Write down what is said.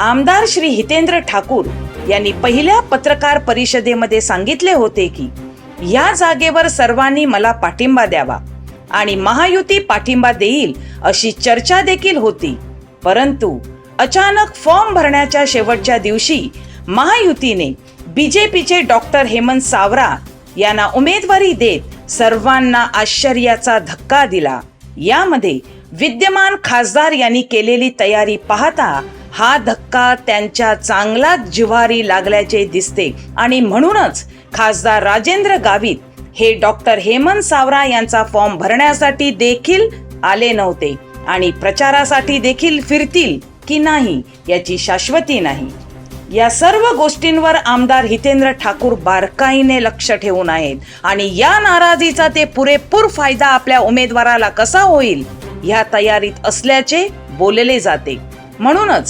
आमदार श्री हितेंद्र ठाकूर यांनी पहिल्या पत्रकार परिषदेमध्ये सांगितले होते की या जागेवर सर्वांनी मला पाठिंबा द्यावा आणि महायुती पाठिंबा देईल अशी चर्चा देखील होती. परंतु अचानक फॉर्म भरण्याच्या शेवटच्या दिवशी महायुतीने बीजेपीचे डॉक्टर हेमंत सावरा यांना उमेदवारी देत सर्वांना आश्चर्याचा धक्का दिला. यामध्ये विद्यमान खासदार यांनी केलेली तयारी पाहता हा धक्का त्यांच्या चांगलाच जिव्हारी लागल्याचे दिसते. आणि म्हणूनच खासदार राजेंद्र गावित हे डॉक्टर हेमंत सावरा यांचा फॉर्म भरण्यासाठी देखील आले नव्हते. आणि प्रचारासाठी देखील फिरतील की नाही याची शाश्वती नाही. या सर्व गोष्टींवर आमदार हितेंद्र ठाकूर बारकाईने लक्ष ठेवून आहेत. आणि या नाराजीचा ते पुरेपूर फायदा आपल्या उमेदवाराला कसा होईल या तयारीत असल्याचे बोलले जाते. म्हणूनच